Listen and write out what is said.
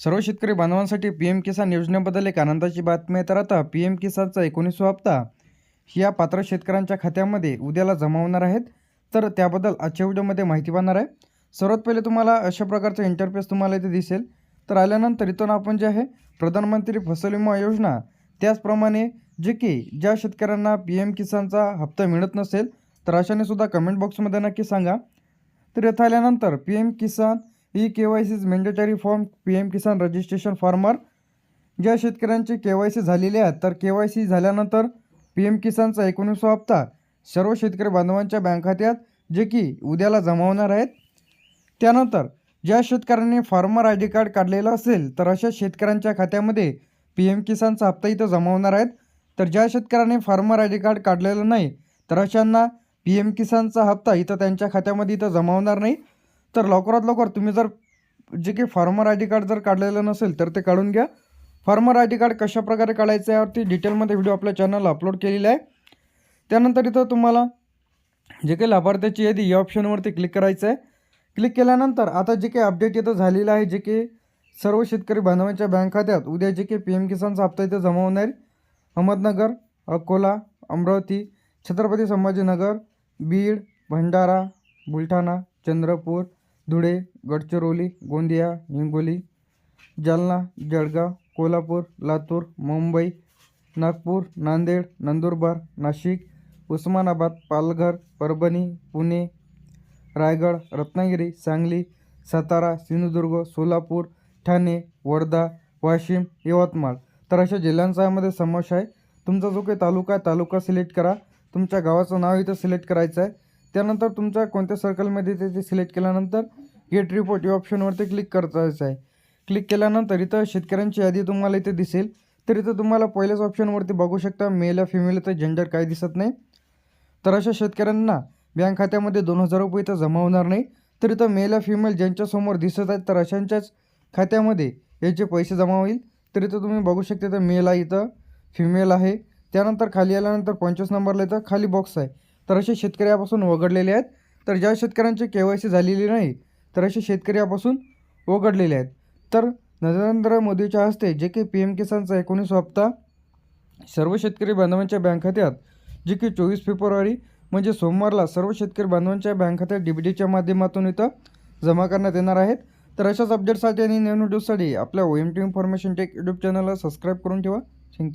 सर्व शेतकरी बांधवांसाठी P M किसान योजनेबद्दल एक आनंदाची बातमी आहे. तर आता पी एम किसानचा एकोणीसवा हप्ता या पात्र शेतकऱ्यांच्या खात्यामध्ये उद्याला जमा होणार आहेत तर त्याबद्दल आजच्या व्हिडिओमध्ये माहिती पाहणार आहे. सर्वात पहिले तुम्हाला अशा प्रकारचा इंटरफेस तुम्हाला इथे दिसेल. तर आल्यानंतर इथून आपण जे आहे प्रधानमंत्री फसल विमा योजना त्याचप्रमाणे जे की ज्या शेतकऱ्यांना पी एम किसानचा हप्ता मिळत नसेल तर अशाने सुद्धा कमेंट बॉक्समध्ये नक्की सांगा. तर इथं आल्यानंतर P M Kisan e K Y C's mandatory form P M Kisan registration farmer ज्या शेतकऱ्यांचे के वाय सी झालेले आहेत तर के वाय सी झाल्यानंतर पी एम किसानचा एकोणीसवा हप्ता सर्व शेतकरी बांधवांच्या बँक खात्यात जे की उद्याला जमा होणार आहेत. त्यानंतर ज्या शेतकऱ्यांनी फार्मर आय डी कार्ड काढलेलं असेल तर अशा शेतकऱ्यांच्या खात्यामध्ये पी एम किसानचा हप्ता इथं जमा होणार आहेत. तर ज्या शेतकऱ्यांनी फार्मर आय डी कार्ड काढलेलं नाही तर अशांना पी एम किसानचा हप्ता इथं त्यांच्या खात्यामध्ये इथं जमा होणार नाही. तर लवकरात लवकर तुम्ही जर जे काही फार्मर आय डी कार्ड जर काढलेलं नसेल तर ते काढून घ्या. फार्मर आय डी कार्ड कशाप्रकारे काढायचं काढायचं यावरती डिटेलमध्ये व्हिडिओ आपल्या चॅनलला अपलोड केलेला आहे. त्यानंतर इथं तुम्हाला जे काही लाभार्थ्याची यादी या ऑप्शनवरती क्लिक करायचं आहे. क्लिक केल्यानंतर आता जे काही अपडेट इथं झालेलं आहे जे की सर्व शेतकरी बांधवांच्या बँक खात्यात उद्या जे काही पी एम किसानचा हप्ता इथं जमा होणार अहमदनगर अकोला अमरावती छत्रपती संभाजीनगर बीड भंडारा बुलढाणा चंद्रपूर धुळे गडचिरोली गोंदिया हिंगोली जालना जळगाव कोल्हापूर लातूर मुंबई नागपूर नांदेड नंदुरबार नाशिक उस्मानाबाद पालघर परभणी पुणे रायगड रत्नागिरी सांगली सातारा सिंधुदुर्ग सोलापूर ठाणे वर्धा वाशिम यवतमाळ. तर अशा जिल्ह्यांचा यामध्ये समावेश आहे. तुमचा जो काही तालुका आहे तालुका सिलेक्ट करा. तुमच्या गावाचं नाव इथं सिलेक्ट करायचं आहे. त्यानंतर तुमच्या कोणत्या सर्कलमध्ये ते ते सिलेक्ट केल्यानंतर गेट रिपोर्ट या ऑप्शनवरती क्लिक करायचं आहे. क्लिक केल्यानंतर इथं शेतकऱ्यांची यादी तुम्हाला इथे दिसेल. तर इथं तुम्हाला पहिल्याच ऑप्शनवरती बघू शकता मेल या फिमेल इथं जेंडर काही दिसत नाही. तर अशा शेतकऱ्यांना बँक खात्यामध्ये दोन हजार रुपये इथं जमा होणार नाही. तर इथं मेल या फिमेल ज्यांच्यासमोर दिसत आहेत तर अशांच्याच खात्यामध्ये याचे पैसे जमा होईल. तर इथं तुम्ही बघू शकता इथं मेल आहे इथं फिमेल आहे. त्यानंतर खाली आल्यानंतर पंचवीस नंबरला इथं खाली बॉक्स आहे. तर असे शेतकरी यापासून वगळलेले आहेत. तर ज्या शेतकऱ्यांची के वाय सी झालेली नाही तर असे शेतकरी यापासून वगळलेले आहेत. तर नरेंद्र मोदीच्या हस्ते जे की पी एम किसानचा एकोणीस हप्ता सर्व शेतकरी बांधवांच्या बँक खात्यात जे की चोवीस फेब्रुवारी म्हणजे सोमवारला सर्व शेतकरी बांधवांच्या बँक खात्यात डी बी डीच्या माध्यमातून इथं जमा करण्यात येणार आहेत. तर अशाच अपडेटसाठी आणि नवीन व्हिडिओसाठी आपल्या O M T information tech YouTube चॅनलला सबस्क्राईब करून ठेवा.